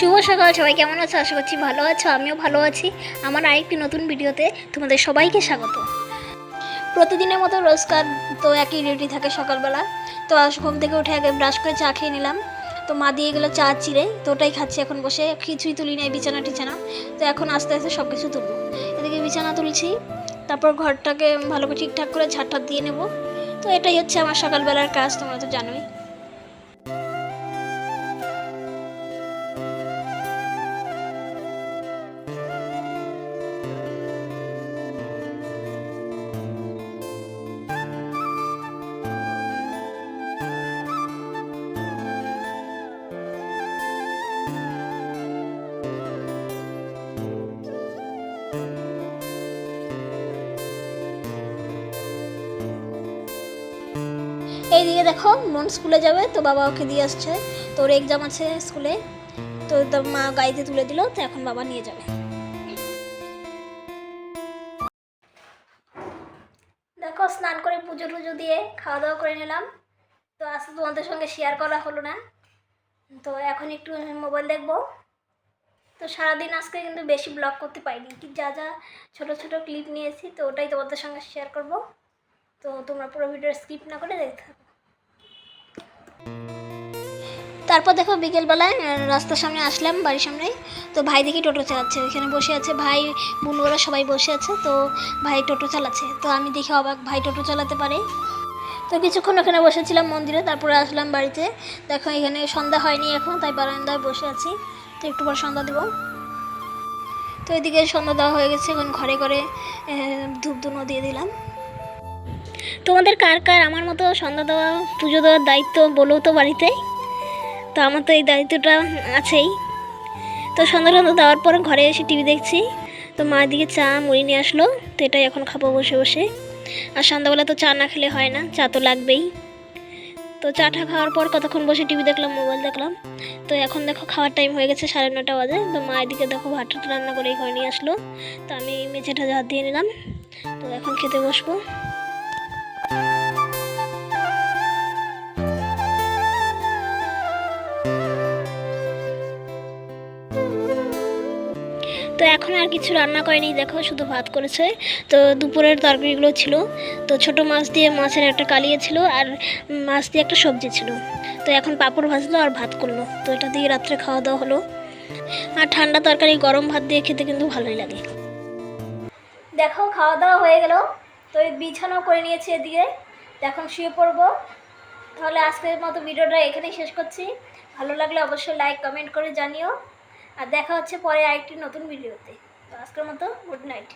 শুভ সকাল, সবাই কেমন আছো? আশা করছি ভালো আছো, আমিও ভালো আছি। আমার আরেকটি নতুন ভিডিওতে তোমাদের সবাইকে স্বাগত। প্রতিদিনের মতো রোজকার তো একই ডিউটি থাকে সকালবেলা। তো ঘুম থেকে উঠে আগে ব্রাশ করে চা খেয়ে নিলাম। তো মা দিয়ে গেলো চা চিড়ে, তো ওটাই খাচ্ছি এখন বসে। কিছুই তুলি নাই, বিছানা টিছানা। তো এখন আস্তে আস্তে সব কিছু তুলবো। এদিকে বিছানা তুলছি, তারপর ঘরটাকে ভালো করে ঠিকঠাক করে ঝাড়টার দিয়ে নেব। তো এটাই হচ্ছে আমার সকালবেলার কাজ, তোমরা তো জানোই। এইদিকে দেখো মন স্কুলে যাবে, তো বাবা ওকে দিয়ে আসছে। তো ওর এক্সাম আছে স্কুলে, তো তার মা গাড়িতে তুলে দিল, তো এখন বাবা নিয়ে যাবে। দেখো, স্নান করে পুজো টুজো দিয়ে খাওয়া দাওয়া করে নিলাম। তো আজকে তোমাদের সঙ্গে শেয়ার করা হলো না। তো এখন একটু মোবাইল দেখব। তো সারাদিন আজকে কিন্তু বেশি ব্লগ করতে পারিনি। যা যা ছোট ছোট ক্লিপ নিয়েছি, তো ওটাই তোমাদের সঙ্গে শেয়ার করব। তো তোমরা পুরো স্কিপ না করে দেখতে থাকো। তারপর দেখো বিকেলবেলায় রাস্তার সামনে আসলাম বাড়ির সামনে তো ভাই দেখি টোটো চালাচ্ছে, ওইখানে বসে আছে ভাই বোনরা সবাই বসে আছে, তো ভাই টোটো চালাচ্ছে। তো আমি দেখি অবাক, ভাই টোটো চালাতে পারে? তো কিছুক্ষণ ওখানে বসেছিলাম মন্দিরে, তারপরে আসলাম বাড়িতে। দেখো এখানে সন্ধ্যা হয়নি এখন, তাই বারান্দায় বসে আছি। তো একটু পর সন্ধ্যা দেবো। তো এদিকে সন্ধ্যা দেওয়া হয়ে গেছে, এখন ঘরে ঘরে ধূপ ধুনো দিয়ে দিলাম। তোমাদের কার কার আমার মতো সন্ধ্যা দেওয়া, পুজো দেওয়ার দায়িত্ব বলো তো বাড়িতে? তো আমার তো এই দায়িত্বটা আছেই। তো সন্ধ্যা সন্ধ্যা দেওয়ার পর ঘরে এসে টিভি দেখছি। তো মা দিকে চা, মুড়ি নিয়ে আসলো, তো এটাই এখন খাব বসে বসে। আর সন্ধ্যাবেলা তো চা না খেলে হয় না, চা তো লাগবেই। তো চাটা খাওয়ার পর কতক্ষণ বসে টিভি দেখলাম, মোবাইল দেখলাম। তো এখন দেখো খাওয়ার টাইম হয়ে গেছে সাড়ে নটা বাজে। তো মা এদিকে দেখো ভাতটা রান্না করে এই ঘরে নিয়ে আসলো। তো আমি মেঝেটা হাত দিয়ে নিলাম। তো এখন খেতে বসবো। তো এখন আর কিছু রান্না করেনি, দেখো শুধু ভাত করেছে। তো দুপুরের তরকারিগুলো ছিল। তো ছোট মাছ দিয়ে মাছের একটা কালিয়ে ছিল আর মাছ দিয়ে একটা সবজি ছিল। তো এখন পাঁপড় ভাজলো আর ভাত করল। তো এটা দিয়ে রাত্রে খাওয়া দাওয়া হলো। আর ঠান্ডা তরকারি, গরম ভাত দিয়ে খেতে কিন্তু ভালোই লাগে। দেখো, খাওয়া দাওয়া হয়ে গেল। তো এই বিছানাও করে নিয়েছি এদিকে। এখন শুয়ে পড়ব। তাহলে আজকের মতো ভিডিওটা এখানেই শেষ করছি। ভালো লাগলে অবশ্যই লাইক কমেন্ট করে জানিও। আর দেখা হচ্ছে পরে আরেকটি নতুন ভিডিওতে। তো আজকের মতো গুড নাইট